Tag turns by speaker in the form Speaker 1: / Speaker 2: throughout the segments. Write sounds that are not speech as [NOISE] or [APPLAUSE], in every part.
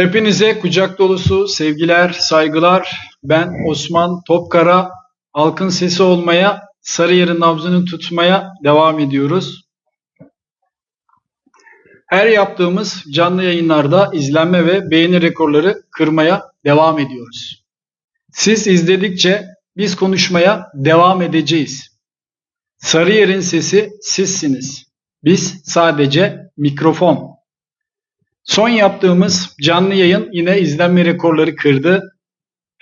Speaker 1: Hepinize kucak dolusu sevgiler, saygılar. Ben Osman Topkara. Halkın sesi olmaya, Sarıyer'in nabzını tutmaya devam ediyoruz. Her yaptığımız canlı yayınlarda izlenme ve beğeni rekorları kırmaya devam ediyoruz. Siz izledikçe biz konuşmaya devam edeceğiz. Sarıyer'in sesi sizsiniz. Biz sadece mikrofon. Son yaptığımız canlı yayın yine izlenme rekorları kırdı.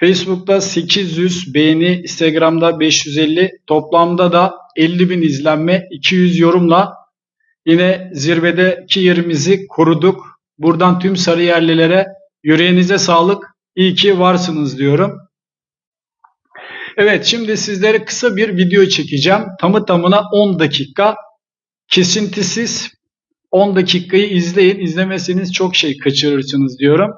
Speaker 1: Facebook'ta 800 beğeni, Instagram'da 550, toplamda da 50 bin izlenme, 200 yorumla yine zirvedeki yerimizi koruduk. Buradan tüm Sarıyerlilere yüreğinize sağlık, iyi ki varsınız diyorum. Evet şimdi sizlere kısa bir video çekeceğim. Tamı tamına 10 dakika. Kesintisiz 10 dakikayı izleyin. İzlemeseniz çok şey kaçırırsınız diyorum.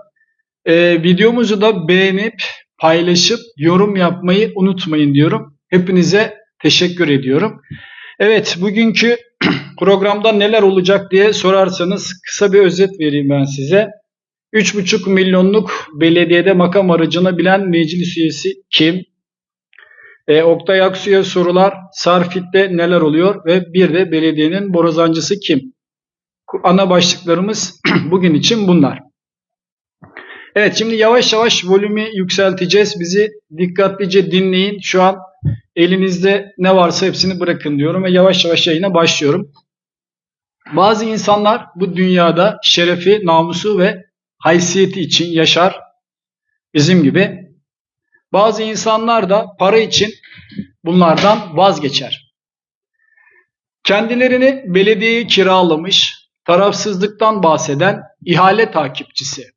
Speaker 1: Ee, videomuzu da beğenip paylaşıp yorum yapmayı unutmayın diyorum. Hepinize teşekkür ediyorum. Evet bugünkü [CLEARS THROAT] programda neler olacak diye sorarsanız kısa bir özet vereyim ben size. 3,5 milyonluk belediyede makam aracına bilen meclis üyesi kim? E, Oktay Aksu'ya sorular, Sarfit'te neler oluyor ve bir de belediyenin borazancısı kim? Ana başlıklarımız [CLEARS THROAT] bugün için bunlar. Evet şimdi yavaş yavaş volümü yükselteceğiz. Bizi dikkatlice dinleyin. Şu an elinizde ne varsa hepsini bırakın diyorum ve yavaş yavaş yayına başlıyorum. Bazı insanlar bu dünyada şerefi, namusu ve haysiyeti için yaşar. Bizim gibi. Bazı insanlar da para için bunlardan vazgeçer. Kendilerini belediyeye kiralamış, tarafsızlıktan bahseden ihale takipçisi.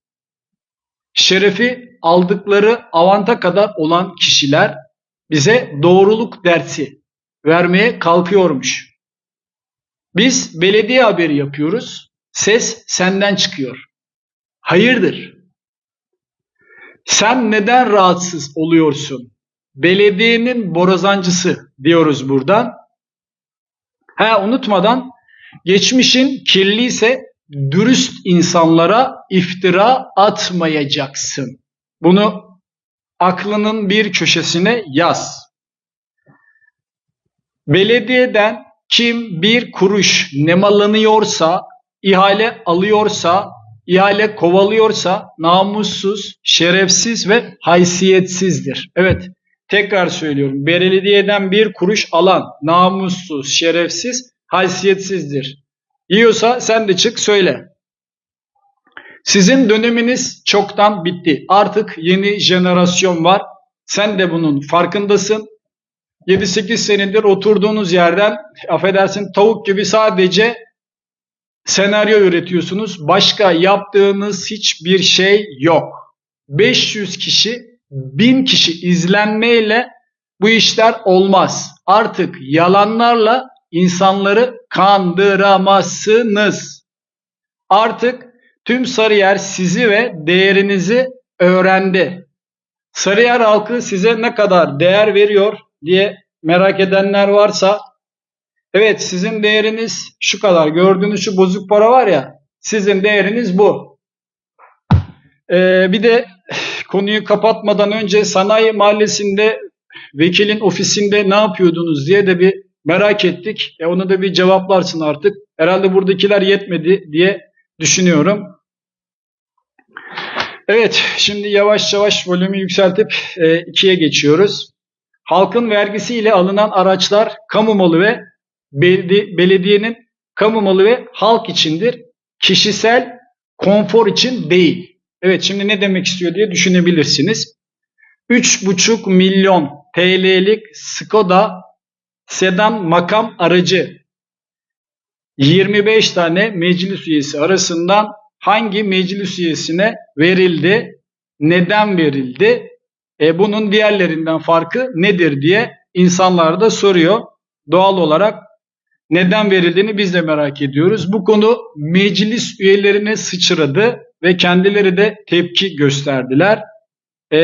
Speaker 1: Şerefi aldıkları avanta kadar olan kişiler bize doğruluk dersi vermeye kalkıyormuş. Biz belediye haberi yapıyoruz. Ses senden çıkıyor. Hayırdır? Sen neden rahatsız oluyorsun? Belediyenin borazancısı diyoruz buradan. Ha unutmadan geçmişin kirliyse dürüst insanlara iftira atmayacaksın. Bunu aklının bir köşesine yaz. Belediyeden kim bir kuruş nemalanıyorsa, ihale alıyorsa, ihale kovalıyorsa namussuz, şerefsiz ve haysiyetsizdir. Evet, tekrar söylüyorum. Belediyeden bir kuruş alan namussuz, şerefsiz, haysiyetsizdir. Yiyorsa sen de çık söyle. Sizin döneminiz çoktan bitti. Artık yeni jenerasyon var. Sen de bunun farkındasın. 7-8 senedir oturduğunuz yerden affedersin tavuk gibi sadece senaryo üretiyorsunuz. Başka yaptığınız hiçbir şey yok. 500 kişi, 1000 kişi izlenmeyle bu işler olmaz. Artık yalanlarla insanları kandıramazsınız. Artık tüm Sarıyer sizi ve değerinizi öğrendi. Sarıyer halkı size ne kadar değer veriyor diye merak edenler varsa evet sizin değeriniz şu kadar. Gördüğünüz şu bozuk para var ya sizin değeriniz bu. Ee, bir de konuyu kapatmadan önce sanayi mahallesinde vekilin ofisinde ne yapıyordunuz diye de bir merak ettik. E onu da bir cevaplarsın artık. Herhalde buradakiler yetmedi diye düşünüyorum. Evet, şimdi yavaş yavaş volümü yükseltip e, ikiye geçiyoruz. Halkın vergisiyle alınan araçlar kamu malı ve beledi belediyenin kamu malı ve halk içindir. Kişisel konfor için değil. Evet, şimdi ne demek istiyor diye düşünebilirsiniz. 3,5 milyon TL'lik Skoda sedan makam aracı 25 tane meclis üyesi arasından hangi meclis üyesine verildi, neden verildi, e, bunun diğerlerinden farkı nedir diye insanlar da soruyor. Doğal olarak neden verildiğini biz de merak ediyoruz. Bu konu meclis üyelerine sıçradı ve kendileri de tepki gösterdiler. E,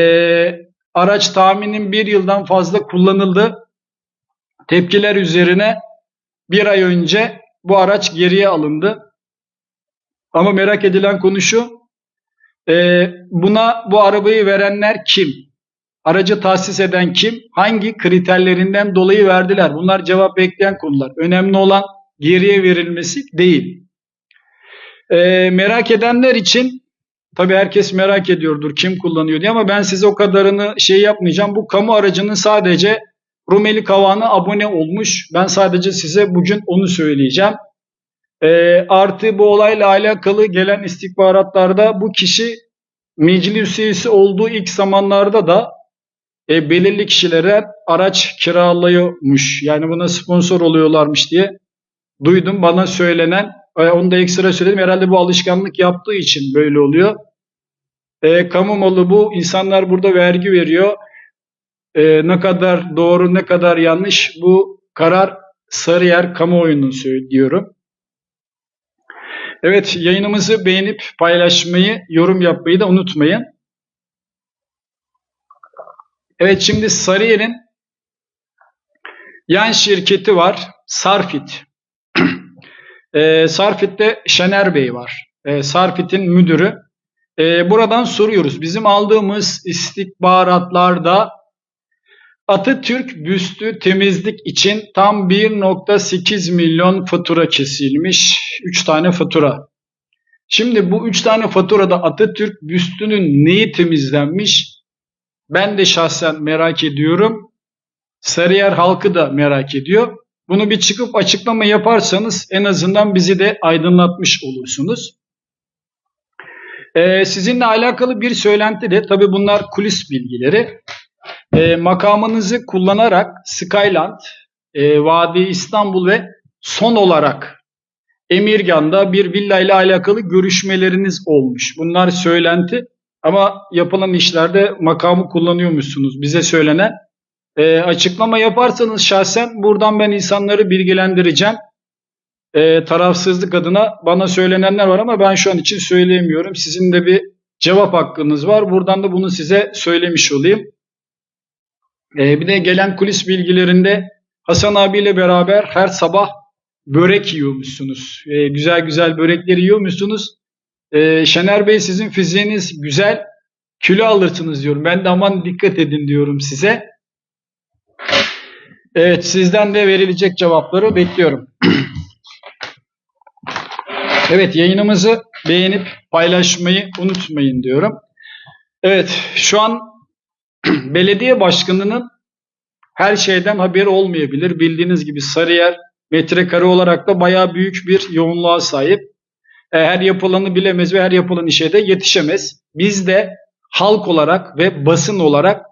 Speaker 1: araç tahminin bir yıldan fazla kullanıldı. Tepkiler üzerine bir ay önce bu araç geriye alındı. Ama merak edilen konu şu. Ee, buna bu arabayı verenler kim? Aracı tahsis eden kim? Hangi kriterlerinden dolayı verdiler? Bunlar cevap bekleyen konular. Önemli olan geriye verilmesi değil. Ee, merak edenler için tabii herkes merak ediyordur kim kullanıyor diye ama ben size o kadarını şey yapmayacağım. Bu kamu aracının sadece Rumeli Kavan'a abone olmuş. Ben sadece size bugün onu söyleyeceğim. Ee, artı bu olayla alakalı gelen istihbaratlarda bu kişi meclis üyesi olduğu ilk zamanlarda da e, belirli kişilere araç kiralıyormuş. Yani buna sponsor oluyorlarmış diye duydum. Bana söylenen, e, onu da ekstra söyledim. Herhalde bu alışkanlık yaptığı için böyle oluyor. E, kamu malı bu. İnsanlar burada vergi veriyor. E, ne kadar doğru ne kadar yanlış bu karar Sarıyer kamuoyunun söylüyorum. Evet yayınımızı beğenip paylaşmayı, yorum yapmayı da unutmayın. Evet şimdi Sarıyer'in yan şirketi var. Sarfit. [CLEARS THROAT] e, Sarfit'te Şener Bey var. E, Sarfit'in müdürü. E, buradan soruyoruz. Bizim aldığımız istihbaratlarda Atatürk büstü temizlik için tam 1.8 milyon fatura kesilmiş. 3 tane fatura. Şimdi bu 3 tane faturada Atatürk büstünün neyi temizlenmiş? Ben de şahsen merak ediyorum. Sarıyer halkı da merak ediyor. Bunu bir çıkıp açıklama yaparsanız en azından bizi de aydınlatmış olursunuz. Ee, sizinle alakalı bir söylenti de tabi bunlar kulis bilgileri. Ee, makamınızı kullanarak Skyland, e, Vadi İstanbul ve son olarak Emirgan'da bir villa ile alakalı görüşmeleriniz olmuş. Bunlar söylenti ama yapılan işlerde makamı kullanıyormuşsunuz bize söylenen. E, açıklama yaparsanız şahsen buradan ben insanları bilgilendireceğim. E, tarafsızlık adına bana söylenenler var ama ben şu an için söyleyemiyorum. Sizin de bir cevap hakkınız var. Buradan da bunu size söylemiş olayım. E, bir de gelen kulis bilgilerinde Hasan abiyle beraber her sabah börek yiyormuşsunuz. E, güzel güzel börekleri yiyormuşsunuz. E, Şener Bey sizin fiziğiniz güzel. Kilo alırsınız diyorum. Ben de aman dikkat edin diyorum size. Evet sizden de verilecek cevapları bekliyorum. [CLEARS THROAT] evet yayınımızı beğenip paylaşmayı unutmayın diyorum. Evet şu an [CLEARS THROAT] belediye başkanının her şeyden haberi olmayabilir. Bildiğiniz gibi Sarıyer metrekare olarak da bayağı büyük bir yoğunluğa sahip. E, her yapılanı bilemez ve her yapılan işe de yetişemez. Biz de halk olarak ve basın olarak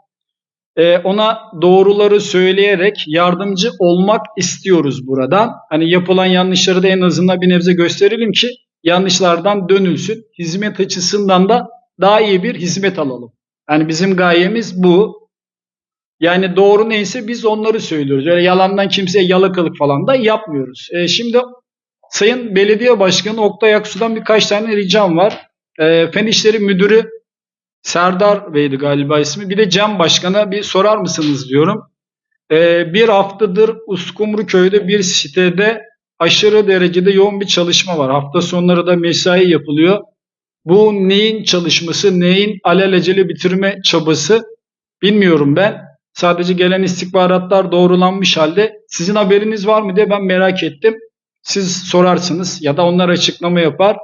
Speaker 1: e, ona doğruları söyleyerek yardımcı olmak istiyoruz buradan. Hani yapılan yanlışları da en azından bir nebze gösterelim ki yanlışlardan dönülsün. Hizmet açısından da daha iyi bir hizmet alalım. Yani bizim gayemiz bu. Yani doğru neyse biz onları söylüyoruz. Öyle yalandan kimseye yalakalık falan da yapmıyoruz. E, şimdi Sayın Belediye Başkanı Oktay Aksu'dan birkaç tane ricam var. E, Fen İşleri Müdürü Serdar Bey'di galiba ismi. Bir de Cem Başkan'a bir sorar mısınız diyorum. E, bir haftadır Uskumru köyde bir sitede aşırı derecede yoğun bir çalışma var. Hafta sonları da mesai yapılıyor. Bu neyin çalışması, neyin alelacele bitirme çabası bilmiyorum ben. Sadece gelen istihbaratlar doğrulanmış halde sizin haberiniz var mı diye ben merak ettim. Siz sorarsınız ya da onlar açıklama yapar.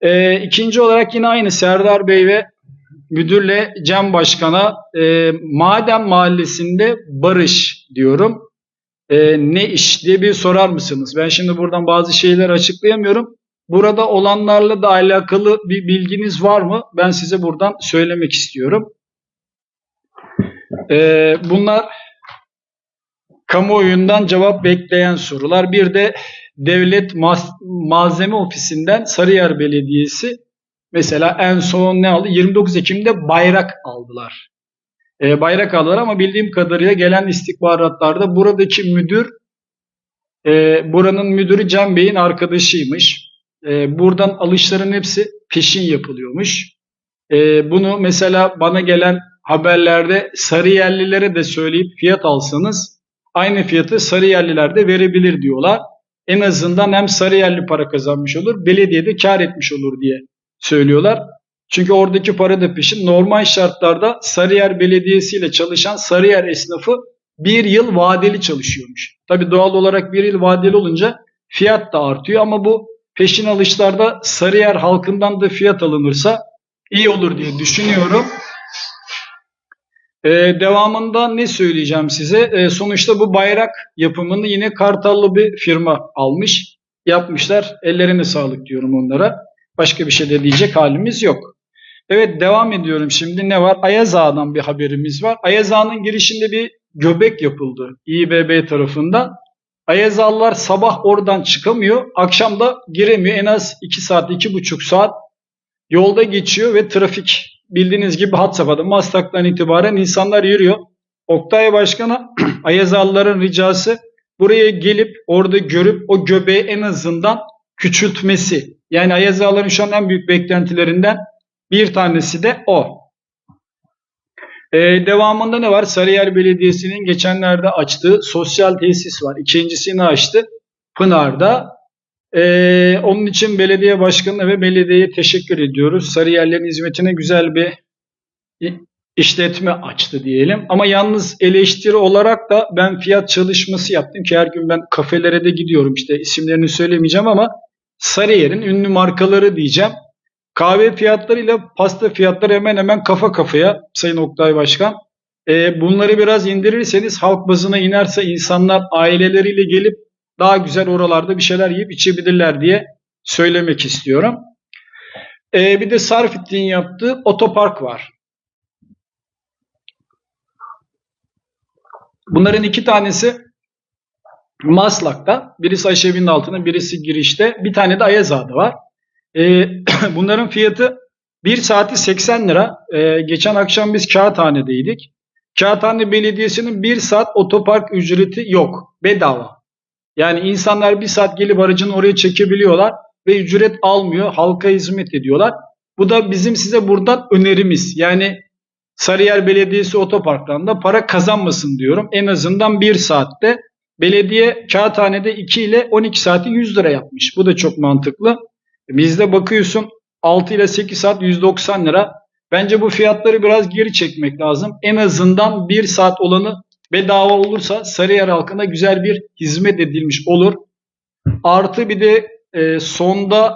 Speaker 1: Ee, ikinci olarak yine aynı Serdar Bey ve müdürle Cem Başkan'a e, Madem Mahallesi'nde barış diyorum. E, ne iş diye bir sorar mısınız? Ben şimdi buradan bazı şeyler açıklayamıyorum. Burada olanlarla da alakalı bir bilginiz var mı? Ben size buradan söylemek istiyorum. E, bunlar kamuoyundan cevap bekleyen sorular. Bir de Devlet Malzeme Ofisi'nden Sarıyer Belediyesi mesela en son ne aldı? 29 Ekim'de bayrak aldılar. E, bayrak aldılar ama bildiğim kadarıyla gelen istihbaratlarda buradaki müdür e, buranın müdürü Cem Bey'in arkadaşıymış. E, buradan alışların hepsi peşin yapılıyormuş. E, bunu mesela bana gelen haberlerde Sarıyerlilere de söyleyip fiyat alsanız aynı fiyatı Sarıyerliler de verebilir diyorlar. En azından hem Sarıyerli para kazanmış olur, belediye de kar etmiş olur diye söylüyorlar. Çünkü oradaki para da peşin. Normal şartlarda Sarıyer Belediyesi ile çalışan Sarıyer esnafı bir yıl vadeli çalışıyormuş. Tabi doğal olarak bir yıl vadeli olunca fiyat da artıyor ama bu peşin alışlarda Sarıyer halkından da fiyat alınırsa iyi olur diye düşünüyorum. Ee, devamında ne söyleyeceğim size? Ee, sonuçta bu bayrak yapımını yine Kartallı bir firma almış, yapmışlar. Ellerine sağlık diyorum onlara. Başka bir şey de diyecek halimiz yok. Evet devam ediyorum şimdi. Ne var? Ayaz Ağa'dan bir haberimiz var. Ayaz Ağa'nın girişinde bir göbek yapıldı İBB tarafından. Ayaz Ağalılar sabah oradan çıkamıyor, akşam da giremiyor. En az 2 saat, 2,5 saat yolda geçiyor ve trafik bildiğiniz gibi hat safhada Maslak'tan itibaren insanlar yürüyor. Oktay Başkan'a [CLEARS THROAT] Ayaz Ağalıların ricası buraya gelip orada görüp o göbeği en azından küçültmesi. Yani Ayaz Ağalıların şu an en büyük beklentilerinden bir tanesi de o. Ee, devamında ne var? Sarıyer Belediyesi'nin geçenlerde açtığı sosyal tesis var. İkincisini açtı Pınar'da. Ee, onun için belediye başkanına ve belediyeye teşekkür ediyoruz. Sarıyerlerin hizmetine güzel bir işletme açtı diyelim. Ama yalnız eleştiri olarak da ben fiyat çalışması yaptım ki her gün ben kafelere de gidiyorum işte isimlerini söylemeyeceğim ama Sarıyer'in ünlü markaları diyeceğim. Kahve fiyatlarıyla pasta fiyatları hemen hemen kafa kafaya Sayın Oktay Başkan. Ee, bunları biraz indirirseniz halk bazına inerse insanlar aileleriyle gelip daha güzel oralarda bir şeyler yiyip içebilirler diye söylemek istiyorum. Ee, bir de Sarfit'in yaptığı otopark var. Bunların iki tanesi Maslak'ta, birisi Ayşevi'nin altında, birisi girişte, bir tane de Ayazağa'da var. Ee, [CLEARS THROAT] bunların fiyatı 1 saati 80 lira. Ee, geçen akşam biz Kağıthane'deydik. Kağıthane Belediyesi'nin 1 saat otopark ücreti yok. Bedava. Yani insanlar 1 saat gelip aracını oraya çekebiliyorlar ve ücret almıyor. Halka hizmet ediyorlar. Bu da bizim size buradan önerimiz. Yani Sarıyer Belediyesi otoparklarında para kazanmasın diyorum. En azından 1 saatte. Belediye Kağıthane'de 2 ile 12 saati 100 lira yapmış. Bu da çok mantıklı. Bizde bakıyorsun 6 ile 8 saat 190 lira. Bence bu fiyatları biraz geri çekmek lazım. En azından 1 saat olanı bedava olursa Sarıyer halkına güzel bir hizmet edilmiş olur. Artı bir de e, sonda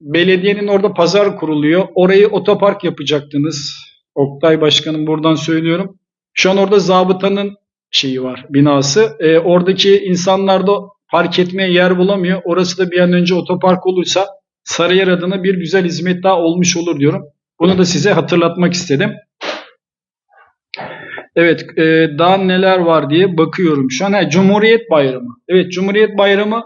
Speaker 1: belediyenin orada pazar kuruluyor. Orayı otopark yapacaktınız. Oktay Başkanım buradan söylüyorum. Şu an orada zabıtanın şeyi var, binası. E, oradaki insanlar da park etmeye yer bulamıyor. Orası da bir an önce otopark olursa Sarıyer adına bir güzel hizmet daha olmuş olur diyorum. Bunu da size hatırlatmak istedim. Evet, e, daha neler var diye bakıyorum şu an. He, Cumhuriyet Bayramı. Evet, Cumhuriyet Bayramı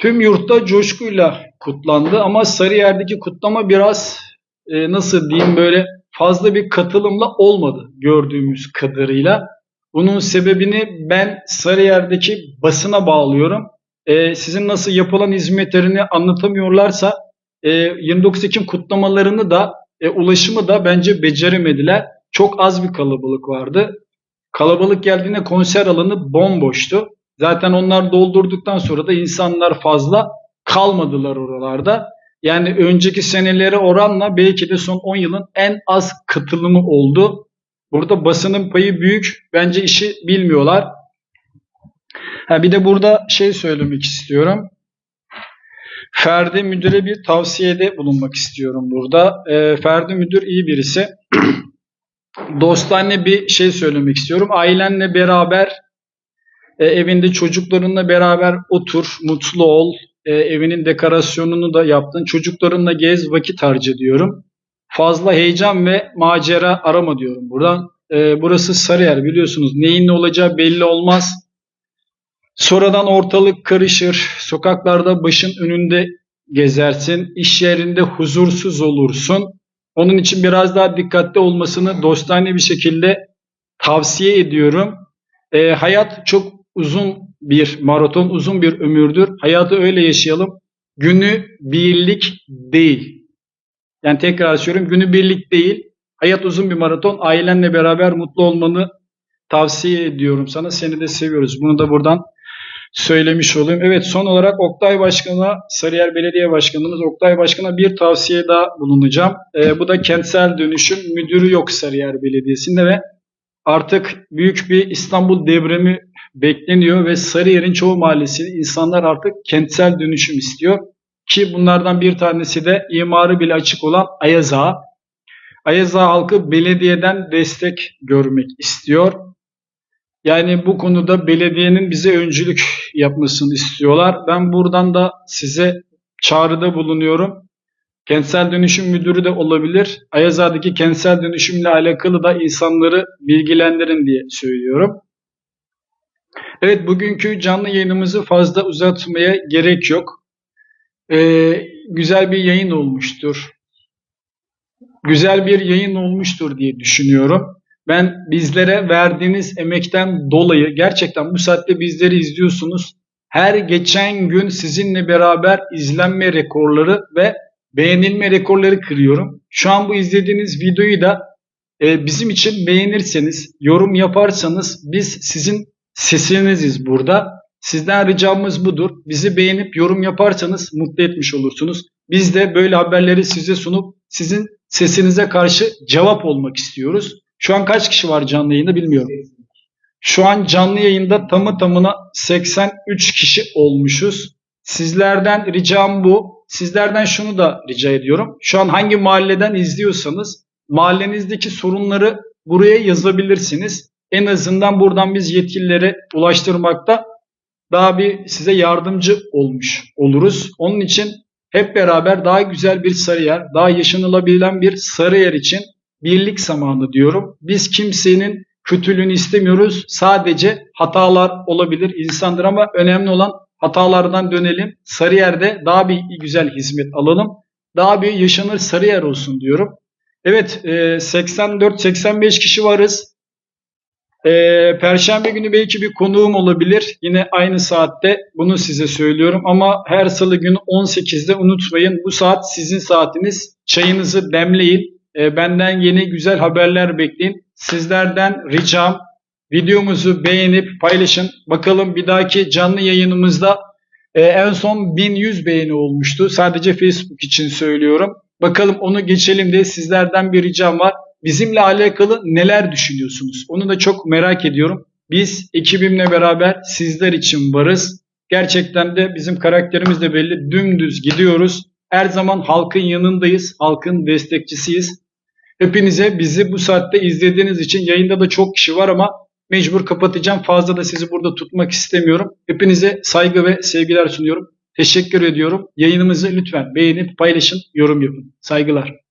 Speaker 1: tüm yurtta coşkuyla kutlandı ama Sarıyer'deki kutlama biraz e, nasıl diyeyim böyle fazla bir katılımla olmadı gördüğümüz kadarıyla. Bunun sebebini ben Sarıyer'deki basına bağlıyorum e, sizin nasıl yapılan hizmetlerini anlatamıyorlarsa e, 29 Ekim kutlamalarını da e, ulaşımı da bence beceremediler. Çok az bir kalabalık vardı. Kalabalık geldiğinde konser alanı bomboştu. Zaten onlar doldurduktan sonra da insanlar fazla kalmadılar oralarda. Yani önceki senelere oranla belki de son 10 yılın en az katılımı oldu. Burada basının payı büyük. Bence işi bilmiyorlar. Ha, bir de burada şey söylemek istiyorum. Ferdi Müdür'e bir tavsiyede bulunmak istiyorum burada. E, Ferdi Müdür iyi birisi. [CLEARS THROAT] Dostane bir şey söylemek istiyorum. Ailenle beraber e, evinde çocuklarınla beraber otur, mutlu ol. E, evinin dekorasyonunu da yaptın. Çocuklarınla gez, vakit harca diyorum. Fazla heyecan ve macera arama diyorum buradan. E, burası Sarıyer biliyorsunuz. Neyin ne olacağı belli olmaz. Sonradan ortalık karışır, sokaklarda başın önünde gezersin, iş yerinde huzursuz olursun. Onun için biraz daha dikkatli olmasını dostane bir şekilde tavsiye ediyorum. E, hayat çok uzun bir maraton, uzun bir ömürdür. Hayatı öyle yaşayalım. Günü birlik değil. Yani tekrar söylüyorum günü birlik değil. Hayat uzun bir maraton. Ailenle beraber mutlu olmanı tavsiye ediyorum sana. Seni de seviyoruz. Bunu da buradan söylemiş olayım. Evet son olarak Oktay Başkan'a, Sarıyer Belediye Başkanımız Oktay Başkan'a bir tavsiye daha bulunacağım. Ee, bu da kentsel dönüşüm müdürü yok Sarıyer Belediyesi'nde ve artık büyük bir İstanbul devrimi bekleniyor ve Sarıyer'in çoğu mahallesinde insanlar artık kentsel dönüşüm istiyor. Ki bunlardan bir tanesi de imarı bile açık olan Ayaz Ağa. Ayaz Ağa halkı belediyeden destek görmek istiyor. Yani bu konuda belediyenin bize öncülük yapmasını istiyorlar. Ben buradan da size çağrıda bulunuyorum. Kentsel dönüşüm müdürü de olabilir. Ayazağ'daki kentsel dönüşümle alakalı da insanları bilgilendirin diye söylüyorum. Evet bugünkü canlı yayınımızı fazla uzatmaya gerek yok. Ee, güzel bir yayın olmuştur. Güzel bir yayın olmuştur diye düşünüyorum. Ben bizlere verdiğiniz emekten dolayı gerçekten bu saatte bizleri izliyorsunuz. Her geçen gün sizinle beraber izlenme rekorları ve beğenilme rekorları kırıyorum. Şu an bu izlediğiniz videoyu da e, bizim için beğenirseniz, yorum yaparsanız biz sizin sesiniziz burada. Sizden ricamız budur. Bizi beğenip yorum yaparsanız mutlu etmiş olursunuz. Biz de böyle haberleri size sunup sizin sesinize karşı cevap olmak istiyoruz. Şu an kaç kişi var canlı yayında bilmiyorum. Şu an canlı yayında tamı tamına 83 kişi olmuşuz. Sizlerden ricam bu. Sizlerden şunu da rica ediyorum. Şu an hangi mahalleden izliyorsanız mahallenizdeki sorunları buraya yazabilirsiniz. En azından buradan biz yetkililere ulaştırmakta daha bir size yardımcı olmuş oluruz. Onun için hep beraber daha güzel bir Sarıyer, daha yaşanılabilen bir Sarıyer için birlik zamanı diyorum. Biz kimsenin kötülüğünü istemiyoruz. Sadece hatalar olabilir insandır ama önemli olan hatalardan dönelim. Sarıyer'de daha bir güzel hizmet alalım. Daha bir yaşanır Sarıyer olsun diyorum. Evet 84-85 kişi varız. Ee, Perşembe günü belki bir konuğum olabilir. Yine aynı saatte bunu size söylüyorum. Ama her salı günü 18'de unutmayın. Bu saat sizin saatiniz. Çayınızı demleyin. Ee, benden yeni güzel haberler bekleyin. Sizlerden ricam videomuzu beğenip paylaşın. Bakalım bir dahaki canlı yayınımızda e, en son 1100 beğeni olmuştu. Sadece Facebook için söylüyorum. Bakalım onu geçelim diye sizlerden bir ricam var. Bizimle alakalı neler düşünüyorsunuz? Onu da çok merak ediyorum. Biz ekibimle beraber sizler için varız. Gerçekten de bizim karakterimiz de belli. Dümdüz gidiyoruz. Her zaman halkın yanındayız. Halkın destekçisiyiz. Hepinize bizi bu saatte izlediğiniz için yayında da çok kişi var ama mecbur kapatacağım. Fazla da sizi burada tutmak istemiyorum. Hepinize saygı ve sevgiler sunuyorum. Teşekkür ediyorum. Yayınımızı lütfen beğenip paylaşın, yorum yapın. Saygılar.